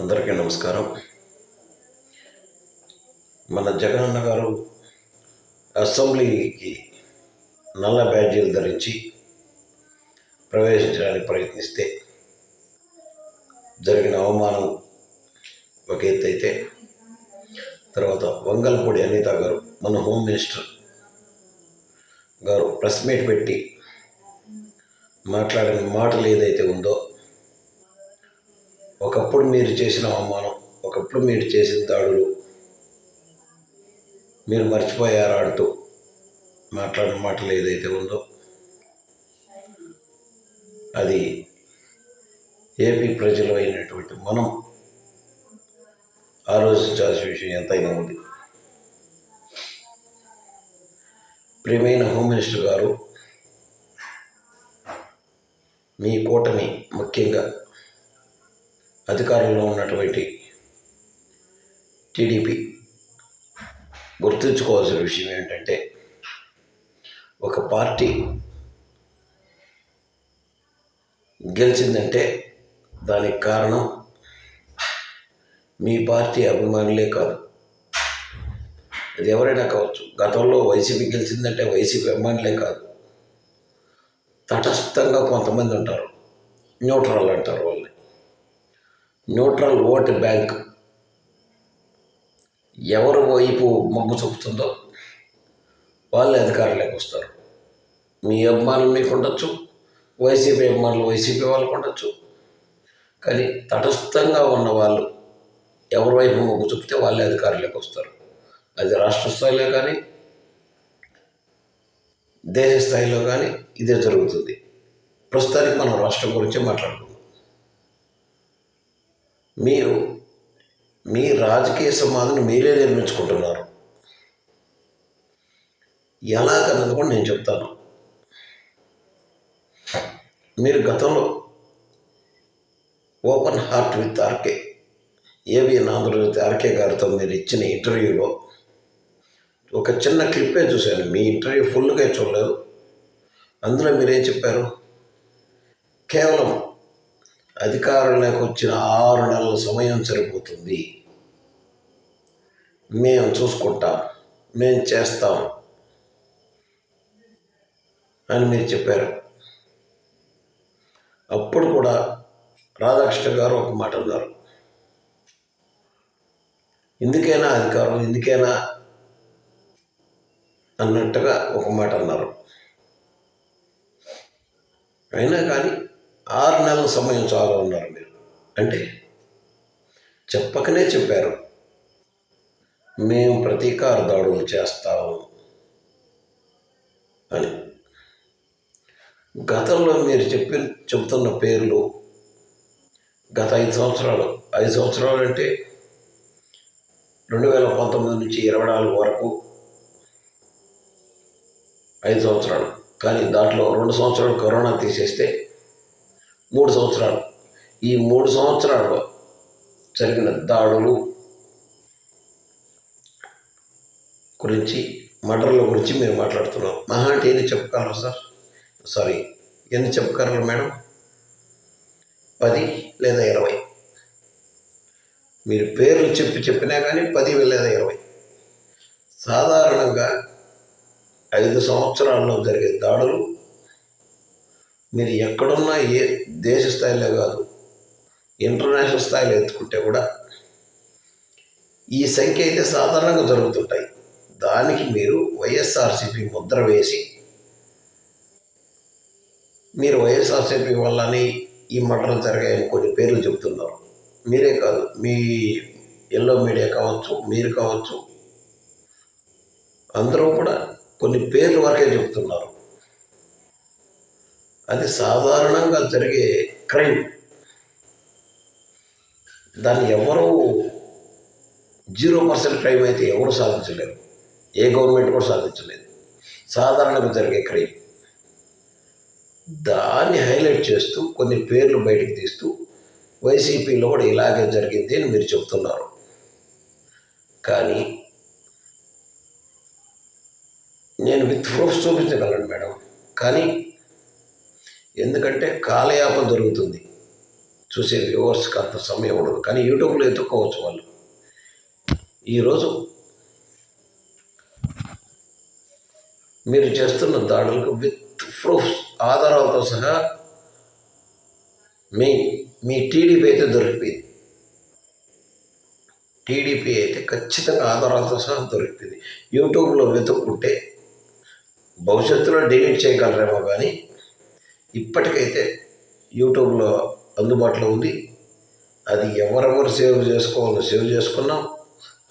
అందరికీ నమస్కారం. మన జగనన్న గారు అసెంబ్లీకి నల్ల బ్యాడ్జీలు ధరించి ప్రవేశించడానికి ప్రయత్నిస్తే జరిగిన అవమానం ఒక ఎత్తు అయితే తర్వాత వంగల్పూడి అనిత గారు మన హోమ్ మినిస్టర్ గారు ప్రెస్ మీట్ పెట్టి మాట్లాడిన మాటలు ఏదైతే ఉందో ఒకప్పుడు మీరు చేసిన అవమానం ఒకప్పుడు మీరు చేసిన దాడులు మీరు మర్చిపోయారా అంటూ మాట్లాడిన మాటలు ఏదైతే ఉందో అది ఏపీ ప్రజలు అయినటువంటి మనం ఆలోచించాల్సిన విషయం ఎంతైనా ఉంది. ప్రియమైన హోమ్ మినిస్టర్ గారు మీ కూటమి ముఖ్యంగా అధికారంలో ఉన్నటువంటి టీడీపీ గుర్తుంచుకోవాల్సిన విషయం ఏంటంటే ఒక పార్టీ గెలిచిందంటే దానికి కారణం మీ పార్టీ అభిమానులే కాదు. అది ఎవరైనా కావచ్చు. గతంలో వైసీపీ గెలిచిందంటే వైసీపీ అభిమానులే కాదు. తటస్థంగా కొంతమంది ఉంటారు. న్యూట్రల్ అంటారు న్యూట్రల్ ఓట్ బ్యాంక్ ఎవరు వైపు మొగ్గు చూపుతుందో వాళ్ళే అధికారంలోకి వస్తారు. మీ అభిమానులు మీకు ఉండొచ్చు వైసీపీ అభిమానులు వైసీపీ వాళ్ళకు ఉండొచ్చు. కానీ తటస్థంగా ఉన్న వాళ్ళు ఎవరి వైపు మొగ్గు చూపితే వాళ్ళే అధికారంలోకి వస్తారు. అది రాష్ట్ర స్థాయిలో కానీ దేశ స్థాయిలో కానీ ఇదే జరుగుతుంది. ప్రస్తుతానికి మనం రాష్ట్రం గురించి మాట్లాడుకుందాం. మీరు మీ రాజకీయ సమాధిని మీరే నిర్మించుకుంటున్నారు. ఎలాగన్నది కూడా నేను చెప్తాను. మీరు గతంలో open heart with R K A B N Andhrajyothi R K గారితో మీరు ఇచ్చిన ఇంటర్వ్యూలో ఒక చిన్న క్లిప్పే చూశాను. మీ ఇంటర్వ్యూ ఫుల్గా చూడలేదు. అందులో మీరేం చెప్పారు? కేవలం అధికారంలోకి వచ్చిన ఆరు నెలల సమయం సరిపోతుంది. మేము చూసుకుంటాం మేము చేస్తాం అని మీరు చెప్పారు. అప్పుడు కూడా రాధాకృష్ణ గారు ఒక మాట అన్నారు. ఎందుకైనా అధికారం ఎందుకైనా అన్నట్టుగా ఒక మాట అన్నారు. అయినా కానీ ఆరు నెలల సమయం చాలు అన్నారు మీరు. అంటే చెప్పకనే చెప్పారు. మేము ప్రతీకార దాడులు చేస్తాము అని. గతంలో మీరు చెప్పి చెబుతున్న పేర్లు గత ఐదు సంవత్సరాలు ఐదు సంవత్సరాలు అంటే రెండు వేల పంతొమ్మిది నుంచి ఇరవై నాలుగు వరకు ఐదు సంవత్సరాలు. కానీ దాంట్లో రెండు సంవత్సరాలు కరోనా తీసేస్తే మూడు సంవత్సరాలు. ఈ మూడు సంవత్సరాల్లో జరిగిన దాడులు గురించి మటర్ల గురించి మేము మాట్లాడుతున్నాం. మహా అంటే ఎన్ని చెప్పగలరు సార్? సారీ ఎన్ని చెప్పగలరు మేడం? పది లేదా ఇరవై. మీరు పేర్లు చెప్పి చెప్పినా కానీ పది లేదా ఇరవై. సాధారణంగా ఐదు సంవత్సరాల్లో జరిగే దాడులు మీరు ఎక్కడున్నా ఏ దేశ స్థాయిలో కాదు ఇంటర్నేషనల్ స్థాయిలో ఎత్తుకుంటే కూడా ఈ సంఖ్య అయితే సాధారణంగా జరుగుతుంటాయి. దానికి మీరు వైఎస్ఆర్సీపీ ముద్ర వేసి మీరు వైఎస్ఆర్సీపీ వల్లనే ఈ మటన్ జరిగాయని కొన్ని పేర్లు చెబుతున్నారు. మీరే కాదు మీ ఎల్లో మీడియా కావచ్చు మీరు కావచ్చు అందరూ కూడా కొన్ని పేర్లు వరకే చెబుతున్నారు. అది సాధారణంగా జరిగే క్రైమ్. దాన్ని ఎవరు జీరో పర్సెంట్ క్రైమ్ అయితే ఎవరు సాధించలేరు ఏ గవర్నమెంట్ కూడా సాధించలేదు. సాధారణంగా జరిగే క్రైమ్. దాన్ని హైలైట్ చేస్తూ కొన్ని పేర్లు బయటకు తీస్తూ వైసీపీలో కూడా ఇలాగే జరిగింది అని మీరు చెప్తున్నారు కానీ నేను విత్ ప్రూఫ్స్ చూపించగలను మేడం. కానీ ఎందుకంటే కాలయాపం దొరుకుతుంది. చూసే వ్యూవర్స్కి అంత సమయం ఉండదు. కానీ యూట్యూబ్లో ఎత్తుక్కోవచ్చు వాళ్ళు. ఈరోజు మీరు చేస్తున్న దాడులకు విత్ ప్రూఫ్ ఆధారాలతో సహా మీ మీ టీడీపీ అయితే దొరికిపోయింది. టీడీపీ అయితే ఖచ్చితంగా ఆధారాలతో సహా దొరికిపోయింది. యూట్యూబ్లో వెతుక్కుంటే భవిష్యత్తులో డిలీట్ చేయగలరేమో కానీ ఇప్పటికైతే యూట్యూబ్లో అందుబాటులో ఉంది. అది ఎవరెవరు సేవ్ చేసుకోవాలో సేవ్ చేసుకున్నాం.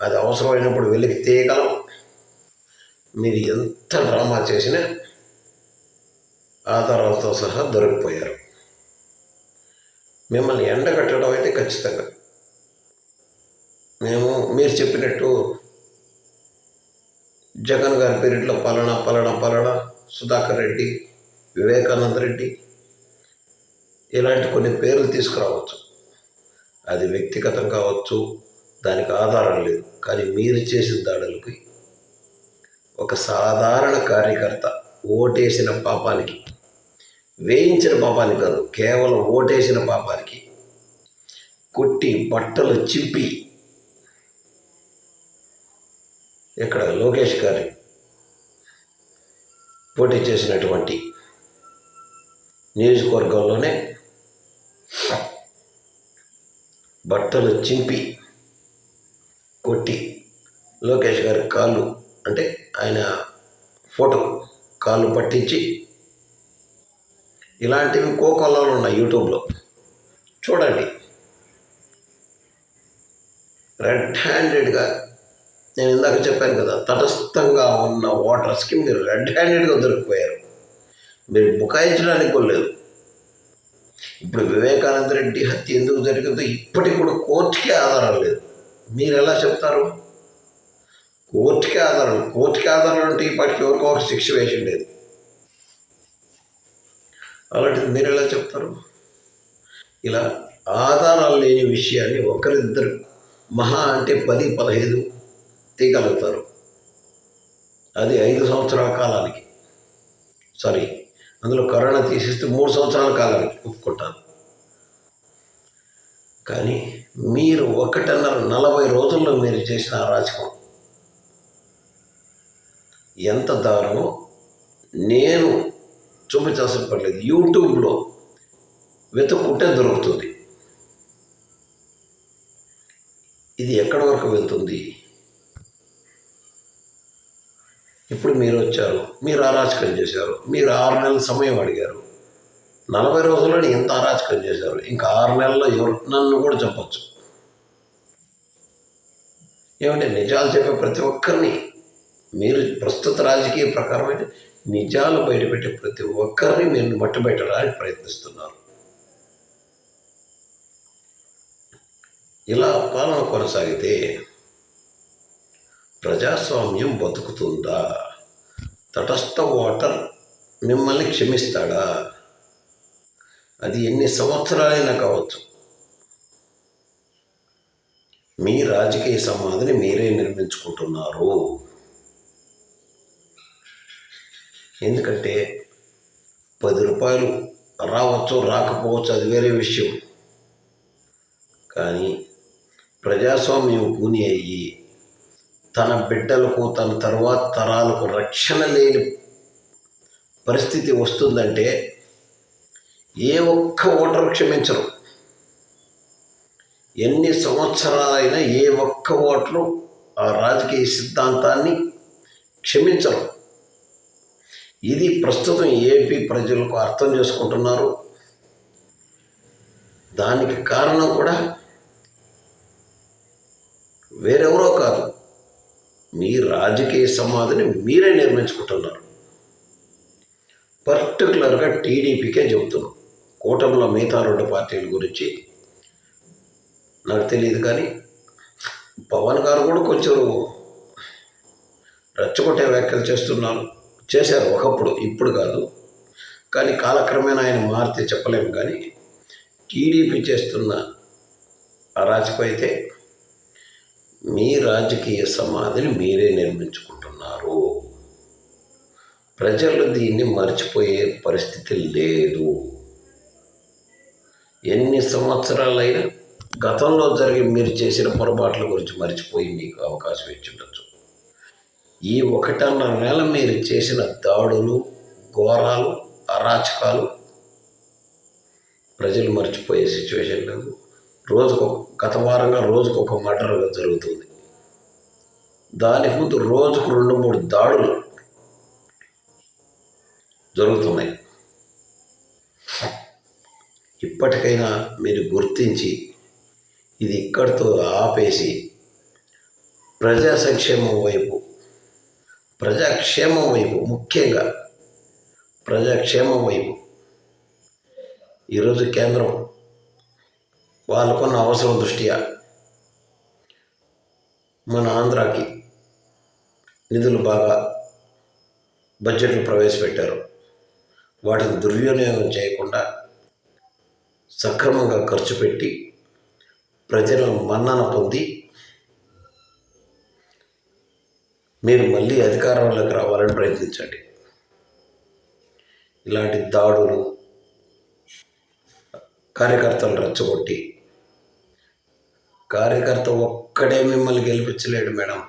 అది అవసరమైనప్పుడు వెలికి తీయగలం. మీరు ఎంత డ్రామా చేసినా ఆధారాలతో సహా దొరికిపోయారు. మిమ్మల్ని ఎండగట్టడం అయితే ఖచ్చితంగా. మేము మీరు చెప్పినట్టు జగన్ గారి పీరియడ్లో పలానా పలానా పలానా సుధాకర్ రెడ్డి వివేకానంద రెడ్డి ఇలాంటి కొన్ని పేర్లు తీసుకురావచ్చు. అది వ్యక్తిగతం కావచ్చు దానికి ఆధారం లేదు. కానీ మీరు చేసిన దాడులకి ఒక సాధారణ కార్యకర్త ఓటేసిన పాపానికి వేయించిన పాపానికి కాదు కేవలం ఓటేసిన పాపానికి కొట్టి బట్టలు చింపి ఇక్కడ లోకేష్ గారి పోటీ చేసినటువంటి నియోజకవర్గంలోనే బట్టలు చింపి కొట్టి లోకేష్ గారి కాళ్ళు అంటే ఆయన ఫోటో కాళ్ళు పట్టించి ఇలాంటివి కోకొల్లలో ఉన్నాయి యూట్యూబ్లో. చూడండి. రెడ్ హ్యాండెడ్గా నేను ఇందాక చెప్పాను కదా తటస్థంగా ఉన్న ఓటర్స్కి మీరు రెడ్ హ్యాండెడ్గా దొరికిపోయారు. మీరు బుకాయించడానికి కూడా లేదు. ఇప్పుడు వివేకానంద రెడ్డి హత్య ఎందుకు జరిగిందో ఇప్పటికి కూడా కోర్టుకే ఆధారం లేదు. మీరు ఎలా చెప్తారు? కోర్టుకే ఆధారం కోర్టుకే ఆధారం అంటే ఇప్పటికి ఎవరికో ఒక శిక్ష వేసి లేదు. అలాంటిది మీరు ఎలా చెప్తారు? ఇలా ఆధారాలు లేని విషయాన్ని ఒకరిద్దరు మహా అంటే పది పదహైదు తీయగలుగుతారు. అది ఐదు సంవత్సరాల కాలానికి. సారీ అందులో కరోనా తీసేస్తే మూడు సంవత్సరాల కాలానికి ఒప్పుకుంటాను. కానీ మీరు ఒకటన్నర నలభై రోజుల్లో మీరు చేసిన అరాచకం ఎంత దారుణం నేను చూపించాల్సిన పర్లేదు యూట్యూబ్లో వెతుక్కుంటే దొరుకుతుంది. ఇది ఎక్కడి వరకు వెళ్తుంది? ఇప్పుడు మీరు వచ్చారు. మీరు అరాచకం చేశారు. మీరు ఆరు నెలల సమయం అడిగారు. నలభై రోజుల్లో ఎంత అరాచకం చేశారు. ఇంకా ఆరు నెలల్లో ఎవరు నన్ను కూడా చెప్పచ్చు ఏమంటే నిజాలు చెప్పే ప్రతి ఒక్కరిని మీరు ప్రస్తుత రాజకీయ ప్రకారం అయితే నిజాలు బయటపెట్టే ప్రతి ఒక్కరిని మీరు మట్టబెట్టడానికి ప్రయత్నిస్తున్నారు. ఇలా పాలన కొనసాగితే ప్రజాస్వామ్యం బతుకుతుందా? తటస్థ ఓటర్ మిమ్మల్ని క్షమిస్తాడా? అది ఎన్ని సంవత్సరాలైనా కావచ్చు. మీ రాజకీయ సమాధిని మీరే నిర్మించుకుంటున్నారు. ఎందుకంటే పది రూపాయలు రావచ్చు రాకపోవచ్చు అది వేరే విషయం. కానీ ప్రజాస్వామ్యం కూని అయ్యి తన బిడ్డలకు తన తర్వాత తరాలకు రక్షణ లేని పరిస్థితి వస్తుందంటే ఏ ఒక్క ఓటరు క్షమించరు. ఎన్ని సంవత్సరాలైనా ఏ ఒక్క ఓటరు ఆ రాజకీయ సిద్ధాంతాన్ని క్షమించరు. ఇది ప్రస్తుతం ఏపీ ప్రజలకు అర్థం చేసుకుంటున్నారు. దానికి కారణం కూడా వేరెవరో కాదు. మీ రాజకీయ సమాధిని మీరే నిర్మించుకుంటున్నారు. పర్టికులర్గా టీడీపీకే చెబుతున్నాం. కూటమిలో మిగతా రెండు పార్టీల గురించి నాకు తెలియదు కానీ పవన్ గారు కూడా కొంచెం రెచ్చగొట్టే వ్యాఖ్యలు చేస్తున్నారు. చేశారు ఒకప్పుడు ఇప్పుడు కాదు. కానీ కాలక్రమేణా ఆయన మారితే చెప్పలేము కానీ టీడీపీ చేస్తున్న అరాచకం అయితే మీ రాజకీయ సమాధిని మీరే నిర్మించుకుంటున్నారు. ప్రజలు దీన్ని మర్చిపోయే పరిస్థితి లేదు. ఎన్ని సంవత్సరాలైనా గతంలో జరిగి మీరు చేసిన పొరపాట్ల గురించి మర్చిపోయి మీకు అవకాశం ఇచ్చి ఉండొచ్చు. ఈ ఒకటన్నర నెల మీరు చేసిన దాడులు ఘోరాలు అరాచకాలు ప్రజలు మర్చిపోయే సిచ్యువేషన్ లేదు. రోజుకు గత వారంగా రోజుకు ఒక మర్డర్ జరుగుతుంది. దానికి ముందు రోజుకు రెండు మూడు దాడులు జరుగుతున్నాయి. ఇప్పటికైనా మీరు గుర్తించి ఇది ఇక్కడితో ఆపేసి ప్రజా సంక్షేమం వైపు ప్రజాక్షేమం వైపు ముఖ్యంగా ప్రజాక్షేమం వైపు. ఈరోజు కేంద్రం వాళ్ళకున్న అవసరం దృష్ట్యా మన ఆంధ్రాకి నిధులు బాగా బడ్జెట్లు ప్రవేశపెట్టారు. వాటిని దుర్వినియోగం చేయకుండా సక్రమంగా ఖర్చు పెట్టి ప్రజల మన్నన పొంది మీరు మళ్ళీ అధికారంలోకి రావాలని ప్రయత్నించండి. ఇలాంటి దాడులు కార్యకర్తలు రెచ్చగొట్టి కార్యకర్త ఒక్కడే మిమ్మల్ని గెలిపించలేడు మేడం.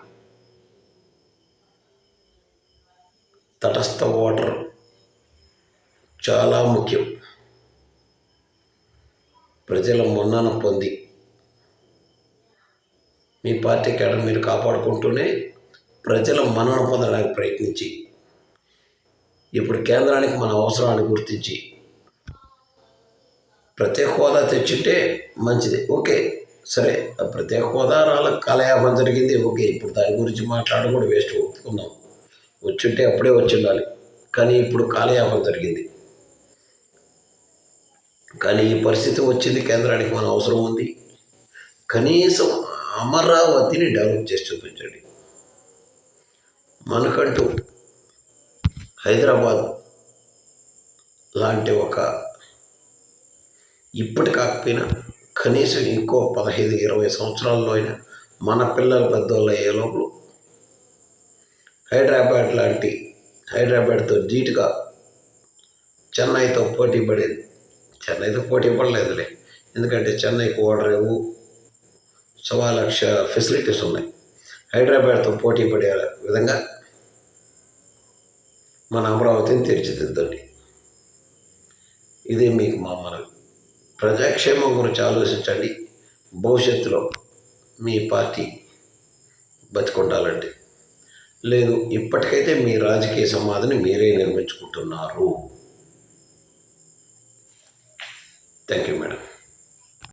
తటస్థ ఓటర్ చాలా ముఖ్యం. ప్రజల మన్నన పొంది. మీ పార్టీ కేడర్ మీరు కాపాడుకుంటూనే ప్రజల మన్నన పొందడానికి ప్రయత్నించి. ఇప్పుడు కేంద్రానికి మన అవసరాన్ని గుర్తించి. ప్రత్యేక హోదా తెచ్చుంటే మంచిది. ఓకే. సరే ప్రత్యేక హోదా రాళ్ళ కాలయాపం జరిగింది. ఓకే ఇప్పుడు దాని గురించి మాట్లాడకూడదు వేస్ట్ ఒప్పుకుందాం. వచ్చుంటే అప్పుడే వచ్చి ఉండాలి కానీ ఇప్పుడు కాలయాపం జరిగింది. కానీ ఈ పరిస్థితి వచ్చింది కేంద్రానికి మన అవసరం ఉంది. కనీసం అమరావతిని డెవలప్ చేసి చూపించండి. మనకంటూ హైదరాబాద్ లాంటి ఒక ఇప్పటి కాకపోయినా కనీసం ఇంకో పదహైదు ఇరవై సంవత్సరాల్లో అయినా మన పిల్లలు పెద్దోళ్ళు అయ్యే లోపల హైదరాబాద్ లాంటి హైదరాబాద్తో ధీటుగా చెన్నైతో పోటీ పడేది. చెన్నైతో పోటీ పడలేదులే. ఎందుకంటే చెన్నైకి ఓడరేవు సవా లక్ష ఫెసిలిటీస్ ఉన్నాయి. హైదరాబాద్తో పోటీ పడే విధంగా మన అమరావతిని తీర్చిదిద్దండి. ఇదే మీకు మా మనవి. ప్రజాక్షేమం గురించి ఆలోచించండి. భవిష్యత్తులో మీ పార్టీ బతికొండాలంటే. లేదు ఇప్పటికైతే మీ రాజకీయ సమాధిని మీరే నిర్మించుకుంటున్నారు. Thank you madam.